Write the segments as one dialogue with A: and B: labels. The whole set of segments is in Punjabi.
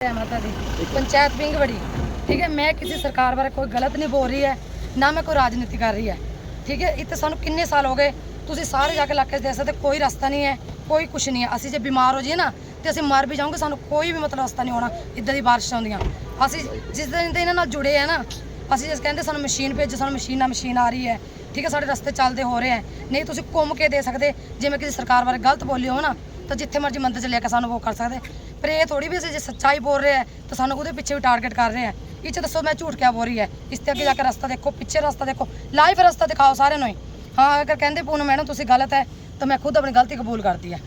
A: ਹੈ ਮਾਤਾ ਦੀ। ਪੰਚਾਇਤ ਵਿੰਗ ਬੜੀ। ਠੀਕ ਹੈ, ਮੈਂ ਕਿਸੇ ਸਰਕਾਰ ਬਾਰੇ ਕੋਈ ਗਲਤ ਨਹੀਂ ਬੋਲ ਰਹੀ ਹੈ, ਨਾ ਮੈਂ ਕੋਈ ਰਾਜਨੀਤੀ ਕਰ ਰਹੀ ਹੈ। ਠੀਕ ਹੈ, ਇੱਥੇ ਸਾਨੂੰ ਕਿੰਨੇ ਸਾਲ ਹੋ ਗਏ, ਤੁਸੀਂ ਸਾਰੇ ਜਾ ਕੇ ਇਲਾਕੇ 'ਚ ਦੇਖ ਸਕਦੇ, ਕੋਈ ਰਸਤਾ ਨਹੀਂ ਹੈ, ਕੋਈ ਕੁਛ ਨਹੀਂ ਹੈ। ਅਸੀਂ ਜੇ ਬਿਮਾਰ ਹੋ ਜਾਈਏ ਨਾ, ਤੇ ਅਸੀਂ ਮਰ ਵੀ ਜਾਵਾਂਗੇ, ਸਾਨੂੰ ਕੋਈ ਵੀ ਮਤਲਬ ਰਸਤਾ ਨਹੀਂ ਹੋਣਾ, ਇੱਦਾਂ ਦੀ ਬਾਰਿਸ਼ ਆਉਂਦੀਆਂ। ਅਸੀਂ ਜਿਸ ਦਿਨ ਦੇ ਇਹਨਾਂ ਨਾਲ ਜੁੜੇ ਆ ਨਾ, ਅਸੀਂ ਜਿਸ ਕਹਿੰਦੇ ਸਾਨੂੰ ਮਸ਼ੀਨ ਭੇਜੋ, ਸਾਨੂੰ ਮਸ਼ੀਨ ਨਾਲ ਮਸ਼ੀਨ ਆ ਰਹੀ ਹੈ। ਠੀਕ ਹੈ, ਸਾਡੇ ਰਸਤੇ ਚੱਲਦੇ ਹੋ ਰਹੇ ਹੈ। ਨਹੀਂ, ਤੁਸੀਂ ਘੁੰਮ ਕੇ ਦੇ ਸਕਦੇ, ਜਿਵੇਂ ਕਿਸੇ ਸਰਕਾਰ ਬਾਰੇ ਗਲਤ ਬੋਲੀ ਹੋ ਨਾ ਤਾਂ ਜਿੱਥੇ ਮਰਜ਼ੀ ਮੰਦਰ ਚ ਲੈ ਕੇ ਸਾਨੂੰ ਉਹ ਕਰ ਸਕਦੇ। ਪਰ ਇਹ ਥੋੜੀ ਵੀ ਅਸੀਂ ਜੇ ਸੱਚਾਈ ਬੋਲ ਰਹੇ ਆ ਤਾਂ ਸਾਨੂੰ ਉਹਦੇ ਪਿੱਛੇ ਵੀ ਟਾਰਗੇਟ ਕਰ ਰਹੇ ਆ। ਇਹ ਚ ਦੱਸੋ ਮੈਂ ਝੂਠ ਕਿਆ ਬੋਲ ਰਹੀ ਹੈ ਇਸ ਤੇ ਅੱਗੇ ਜਾ ਕੇ ਰਸਤਾ ਦੇਖੋ ਪਿੱਛੇ ਰਸਤਾ ਦੇਖੋ। ਲਾਈਵ ਰਸਤਾ ਦਿਖਾਓ ਸਾਰਿਆਂ ਨੂੰ ਹੀ। ਹਾਂ ਅਗਰ ਕਹਿੰਦੇ ਪੂਨਮ ਮੈਡਮ ਤੁਸੀਂ ਗਲਤ ਹੈ ਤਾਂ ਮੈਂ ਖੁਦ ਆਪਣੀ ਗਲਤੀ ਕਬੂਲ ਕਰਦੀ ਹੈ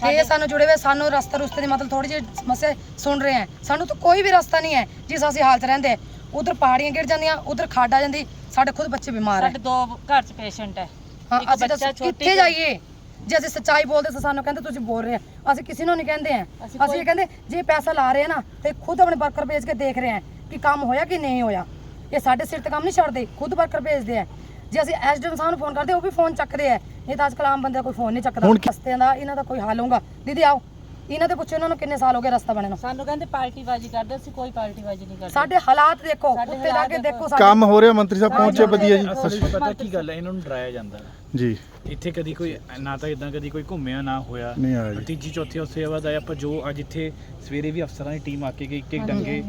A: ਤੇ ਇਹ ਸਾਨੂੰ ਜੁੜੇ ਹੋਏ ਸਾਨੂੰ ਰਸਤਾ ਰੁਸਤੇ ਦੀ ਮਤਲਬ ਥੋੜੀ ਜਿਹੀ ਸਮੱਸਿਆ ਸੁਣ ਰਹੇ ਆ। ਸਾਨੂੰ ਤਾਂ ਕੋਈ ਵੀ ਰਸਤਾ ਨਹੀਂ ਹੈ ਜਿਸ ਅਸੀਂ ਹਾਲਤ ਰਹਿੰਦੇ ਉਧਰ ਪਹਾੜੀਆਂ ਗਿਰ ਜਾਂਦੀਆਂ ਉਧਰ ਖੱਡ ਆ ਜਾਂਦੀ ਸਾਡੇ ਖੁਦ ਬੱਚੇ ਬਿਮਾਰ ਹੈ
B: ਸਾਡੇ ਦੋ ਘਰ ਚ ਪੇਸ਼ੈਂਟ ਹੈ।
A: ਹਾਂ
B: ਇੱਕ
A: ਅਸੀਂ
B: ਬੱਚਾ
A: ਦੱਸੋ
B: ਛੋਟੀ
A: ਕਿੱਥੇ ਜਾਈਏ? ਜੇ ਅਸੀਂ ਸੱਚਾਈ ਬੋਲਦੇ ਤਾਂ ਸਾਨੂੰ ਕਹਿੰਦੇ ਤੁਸੀਂ ਬੋਲ ਰਹੇ ਆ। ਅਸੀਂ ਕਿਸੇ ਨੂੰ ਨਹੀਂ ਕਹਿੰਦੇ ਆ।
B: ਅਸੀਂ
A: ਇਹ ਕਹਿੰਦੇ ਜੇ ਪੈਸਾ ਲਾ ਰਹੇ ਆ ਨਾ ਤੇ ਖੁਦ ਆਪਣੇ ਵਰਕਰ ਭੇਜ ਕੇ ਦੇਖ ਰਹੇ ਆ ਕਿ ਕੰਮ ਹੋਇਆ ਕਿ ਨਹੀਂ ਹੋਇਆ। ਇਹ ਸਾਡੇ ਸਿਰ ਤੇ ਕੰਮ ਨਹੀਂ ਛੱਡਦੇ ਖੁਦ ਵਰਕਰ ਭੇਜਦੇ ਆ। ਜੇ ਅਸੀਂ ਐਸਡੀਐਮ ਸਾਹਿਬ ਨੂੰ ਫੋਨ ਕਰਦੇ ਉਹ ਵੀ ਫੋਨ ਚੱਕਦੇ ਆ। ਨਹੀਂ ਤਾਂ ਅੱਜਕੱਲ ਆਮ ਬੰਦੇ ਕੋਈ ਫੋਨ ਨਹੀਂ ਚੱਕਦਾ।
C: ਹੁਣ ਕੀ-
A: ਰਸਤਿਆਂ ਦਾ ਇਹਨਾਂ ਦਾ ਕੋਈ ਹੱਲ ਹੋਊਗਾ। ਦੀਦੀ ਆਓ। ਇਹਨਾਂ ਦੇ ਪੁੱਛੋ ਇਹਨਾਂ ਨੂੰ ਕਿੰਨੇ ਸਾਲ ਹੋ ਗਏ ਰਸਤਾ ਬਣੇ ਨੂੰ।
B: ਸਾਨੂੰ ਕਹਿੰਦੇ ਪਾਰਟੀ ਬਾਜੀ ਕਰਦੇ ਅਸੀਂ ਕੋਈ ਪਾਰਟੀ ਬਾਜੀ ਨਹੀਂ ਕਰਦੇ।
A: ਸਾਡੇ ਹਾਲਾਤ ਦੇਖੋ
B: ਸਾਡੇ
A: ਉੱਤੇ ਜਾ ਕੇ
B: ਦੇਖੋ।
A: ਦੇਖੋ ਸਾਡੇ
C: ਕੰਮ ਹੋ ਰਿਹਾ ਮੰਤਰੀ ਸਾਹਿਬ ਪਹੁੰਚੇ ਵਧੀਆ ਜੀ।
D: ਅਸਲ ਵਿੱਚ ਪਤਾ ਕੀ ਗੱਲ ਹੈ ਇਹਨਾਂ ਨੂੰ ਡਰਾਇਆ ਜਾਂਦਾ
C: ਜੀ।
D: ਇੱਥੇ ਕਦੀ ਕੋਈ ਨਾ ਤਾਂ ਇਦਾਂ ਕਦੀ ਕੋਈ ਘੁੰਮਿਆ ਨਾ ਹੋਇਆ।
C: ਨਹੀਂ ਆਇਆ ਜੀ।
D: ਤੀਜੀ ਚੌਥੀ ਹਫ਼ਤੇ ਬਾਅਦ ਆਇਆ ਪਰ ਜੋ ਅੱਜ ਇੱਥੇ ਸਵੇਰੇ ਵੀ ਅਫਸਰਾਂ ਦੀ ਟੀਮ ਆ ਕੇ ਗਈ ਇੱਕ ਇੱਕ ਡੰਗੇ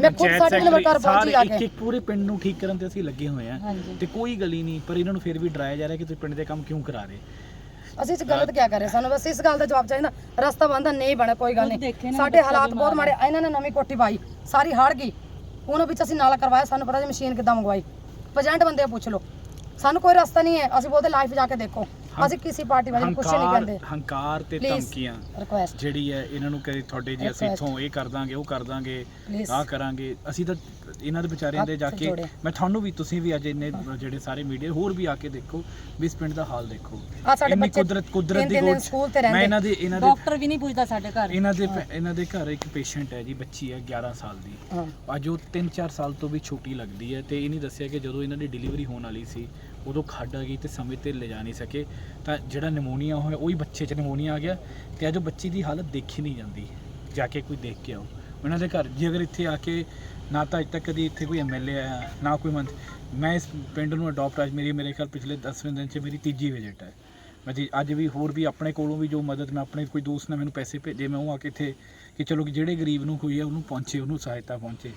A: ਮੈਂ ਖੁਦ ਸਾਡੇ ਨੰਬਰ ਘਰ ਪਹੁੰਚੀ
D: ਇੱਕ
A: ਕੇ।
D: ਇੱਕ ਪੂਰੇ ਪਿੰਡ ਨੂੰ ਠੀਕ ਕਰਨ ਤੇ ਅਸੀਂ ਲੱਗੇ ਹੋਏ ਆ।
B: ਹਾਂਜੀ।
D: ਤੇ ਕੋਈ ਗਲੀ ਨਹੀਂ ਪਰ ਇਹਨਾਂ ਨੂੰ ਫਿਰ ਵੀ ਡਰਾਇਆ ਜਾ ਰਿਹਾ ਕਿ ਤੁਸੀਂ ਪਿੰਡ ਦੇ ਕੰਮ ਕਿਉਂ ਕਰਾ ਰਹੇ?
A: ਅਸੀਂ ਇਸ ਗਲਤ ਕਿਆ ਕਰ? ਰਹੇ ਸਾਨੂੰ ਬਸ ਇਸ ਗੱਲ ਦਾ ਜਵਾਬ ਚਾਹੀਦਾ ਰਸਤਾ ਬੰਦਾ ਨਹੀਂ ਬਣਾ ਕੋਈ ਗੱਲ ਨਹੀਂ। ਸਾਡੇ ਹਾਲਾਤ ਬਹੁਤ ਮਾੜੇ ਇਹਨਾਂ ਨੇ ਨਵੀਂ ਕੋਠੀ ਪਾਈ ਸਾਰੀ ਹੜ ਗਈ। ਉਹਨਾਂ ਵਿੱਚ ਅਸੀਂ ਨਾਲਾ ਕਰਵਾਇਆ ਸਾਨੂੰ ਪਤਾ ਜੀ ਮਸ਼ੀਨ ਕਿੱਦਾਂ ਮੰਗਵਾਈ। ਪ੍ਰੈਜ਼ੈਂਟ ਬੰਦੇ ਪੁੱਛ ਲਓ। ਸਾਨੂੰ ਕੋਈ ਰਸਤਾ ਨਹੀਂ ਹੈ ਅਸੀਂ ਬੋਲਦੇ ਲਾਈਫ ਜਾ ਕੇ ਦੇਖੋ। ਅਸੀਂ ਕਿਸੇ ਪਾਰਟੀ ਵਾਲੇ ਕੁਝ ਨਹੀਂ
D: ਹੰਕਾਰ
A: ਕਹਿੰਦੇ।
D: ਹੰਕਾਰ ਤੇ
A: Please,
D: ਧਮਕੀਆਂ
A: ਰਿਕੁਐਸਟ
D: ਜਿਹੜੀ ਹੈ ਇਹਨਾਂ ਨੂੰ ਕਦੇ ਤੁਹਾਡੇ ਜੇ ਅਸੀਂ
A: Request.
D: ਇੱਥੋਂ ਇਹ ਕਰ ਦਾਂਗੇ ਉਹ ਕਰ ਦਾਂਗੇ. ਆਹ ਕਰਾਂਗੇ। ਅਸੀਂ ਤਾਂ ਇਹਨਾਂ ਦੇ ਵਿਚਾਰਿਆਂ ਦੇ ਜਾ ਕੇ
A: ਜੋੜੇ।
D: ਮੈਂ ਤੁਹਾਨੂੰ ਵੀ ਤੁਸੀਂ ਵੀ ਅੱਜ ਇੰਨੇ ਜਿਹੜੇ ਸਾਰੇ ਮੀਡੀਆ ਹੋਰ ਵੀ ਆ ਕੇ ਦੇਖੋ ਵੀ ਇਸ ਪਿੰਡ ਦਾ ਹਾਲ ਦੇਖੋ।
A: ਆ ਸਾਡੇ
D: ਇੰਨੀ
A: ਬੱਚੇ
D: ਕੁਦਰਤ ਕੁਦਰਤ ਦੀ ਗੋਦ
A: ਸਕੂਲ ਤੇ
D: ਮੈਂ
A: ਰਹਿੰਦੇ
D: ਇਹਨਾਂ ਦੇ ਇਹਨਾਂ ਦੇ
B: ਡਾਕਟਰ ਵੀ ਨਹੀਂ ਪੁੱਛਦਾ ਸਾਡੇ ਘਰ।
D: ਇਹਨਾਂ ਦੇ ਪੈ- ਇਹਨਾਂ ਦੇ ਘਰ ਇੱਕ ਪੇਸ਼ੈਂਟ ਹੈ ਜੀ ਬੱਚੀ ਹੈ 11 ਸਾਲ ਦੀ।
A: ਹਾਂ।
D: ਅੱਜ ਉਹ 3-4 ਸਾਲ ਤੋਂ ਵੀ ਛੋਟੀ ਲੱਗਦੀ ਹੈ ਤੇ ਇਹ ਨਹੀਂ ਦੱਸਿਆ ਕਿ ਜਦੋਂ ਇਹਨਾਂ ਦੀ ਡਿਲੀਵਰੀ ਹੋਣ ਵਾਲੀ ਸੀ ਉਦੋਂ ਖੱਡ ਆ ਗਈ ਤੇ ਸਮੇਂ ਤੇ ਲਿਜਾ ਨਹੀਂ ਸਕੇ। ਤਾਂ ਜਿਹੜਾ ਨਿਮੋਨੀਆ ਹੋਇਆ, ਉਹੀ ਬੱਚੇ 'ਚ ਨਿਮੋਨੀਆ ਆ ਗਿਆ ਤੇ ਅੱਜ ਉਹ ਬੱਚੀ ਦੀ ਹਾਲਤ ਦੇਖੀ ਨਹੀਂ ਜਾਂਦੀ। ਜਾ ਕੇ ਕੋਈ ਦੇਖ ਕੇ ਆਓ। ਉਹਨਾਂ ਦੇ ਘਰ, ਜੇ ਅਗਰ ਇੱਥੇ ਆ ਕੇ ਨਾ ਤਾਂ ਅੱਜ ਤੱਕ ਕਦੀ ਇੱਥੇ ਕੋਈ ਐਮਐਲਏ ਆਇਆ ਨਾ ਕੋਈ ਮੰਤ। ਮੈਂ ਇਸ ਪਿੰਡ ਨੂੰ ਅਡਾਪਟ ਅੱਜ ਮੇਰੀ, ਮੇਰੇ ਖਿਆਲ ਪਿਛਲੇ 10ਵੇਂ ਦਿਨ 'ਚ ਮੇਰੀ ਤੀਜੀ ਵਿਜ਼ਿਟ ਹੈ ਮੈਂ ਜੀ, ਅੱਜ ਵੀ ਹੋਰ ਵੀ ਆਪਣੇ ਕੋਲੋਂ ਵੀ ਜੋ ਮਦਦ, ਮੈਂ ਆਪਣੇ ਕੋਈ ਦੋਸਤ ਨੇ ਮੈਨੂੰ ਪੈਸੇ ਭੇਜੇ, ਮੈਂ ਉਹ ਆ ਕੇ ਇੱਥੇ ਕਿ ਚਲੋ ਕਿ ਜਿਹੜੇ ਗਰੀਬ ਨੂੰ ਹੋਈ ਹੈ ਉਹਨੂੰ ਪਹੁੰਚੇ, ਉਹਨੂੰ ਸਹਾਇਤਾ ਪਹੁੰਚੇ।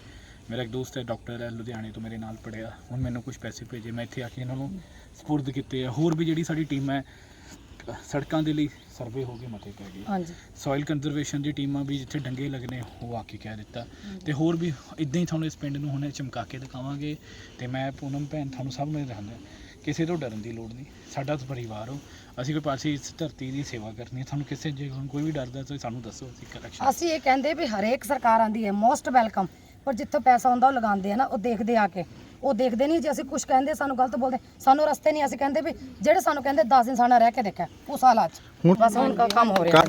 D: ਮੇਰਾ ਇੱਕ ਦੋਸਤ ਹੈ ਡਾਕਟਰ ਹੈ ਲੁਧਿਆਣੇ ਤੋਂ ਮੇਰੇ ਨਾਲ ਪੜਿਆ ਹੁਣ ਮੈਨੂੰ ਕੁਝ ਪੈਸੇ ਭੇਜੇ ਮੈਂ ਇੱਥੇ ਆ ਕੇ ਇਹਨਾਂ ਨੂੰ ਸਪੁਰਦ ਕੀਤੇ ਆ। ਹੋਰ ਵੀ ਜਿਹੜੀ ਸਾਡੀ ਟੀਮ ਹੈ ਸੜਕਾਂ ਦੇ ਲਈ ਸਰਵੇ ਹੋ ਗਏ ਮਤੇ ਪੈ ਗਏ।
A: ਹਾਂਜੀ।
D: ਸੋਇਲ ਕੰਜ਼ਰਵੇਸ਼ਨ ਦੀ ਟੀਮਾਂ ਵੀ ਜਿੱਥੇ ਡੰਗੇ ਲੱਗਣੇ ਉਹ ਆ ਕੇ ਕਹਿ ਦਿੱਤਾ। ਤੇ ਹੋਰ ਵੀ ਇਦਾਂ ਹੀ ਤੁਹਾਨੂੰ ਇਸ ਪਿੰਡ ਨੂੰ ਹੁਣੇ ਚਮਕਾ ਕੇ ਦਿਖਾਵਾਂਗੇ। ਤੇ ਮੈਂ ਪੂਨਮ ਭੈਣ ਤੁਹਾਨੂੰ ਸਭ ਨੂੰ ਇਹ ਕਿਸੇ ਤੋਂ ਡਰਨ ਦੀ ਲੋੜ ਨਹੀਂ। ਸਾਡਾ ਤਾਂ ਪਰਿਵਾਰ ਹੋ। ਅਸੀਂ ਕੋਈ ਪਾਸੇ ਇਸ ਧਰਤੀ ਦੀ ਸੇਵਾ ਕਰਨੀ ਹੈ। ਤੁਹਾਨੂੰ ਕਿਸੇ ਜੇ ਕੋਈ ਵੀ ਡਰਦਾ ਤਾਂ ਸਾਨੂੰ ਦੱਸੋ ਅਸੀਂ ਕਰੈਕਸ਼ਨ
A: ਅਸੀਂ ਇਹ ਕਹਿੰਦੇ ਵੀ ਹਰੇਕ ਸਰਕਾਰ ਆਂਦੀ ਹੈ ਮੋਸਟ ਵੈਲਕਮ ਪਰ ਜਿੱਥੇ ਪੈਸਾ ਹੁੰਦਾ ਉਹ ਲਗਾਉਂਦੇ ਆ ਨਾ ਉਹ ਦੇਖਦੇ ਆ ਕੇ। ਉਹ ਦੇਖਦੇ ਨਹੀਂ ਜੇ ਅਸੀਂ ਕੁਝ ਕਹਿੰਦੇ ਸਾਨੂੰ ਗਲਤ ਬੋਲਦੇ। ਸਾਨੂੰ ਰਸਤੇ ਨਹੀਂ ਅਸੀਂ ਕਹਿੰਦੇ ਵੀ ਜਿਹੜੇ ਸਾਨੂੰ ਕਹਿੰਦੇ 10 ਦਿਨ ਸਾਡਾ ਰਹਿ ਕੇ ਦੇਖਿਆ ਉਸ ਹਾਲਾਤ 'ਚ।
C: ਹੁਣ-
A: ਬਸ ਹੁਣ ਕੰਮ ਹੋ ਰਿਹਾ।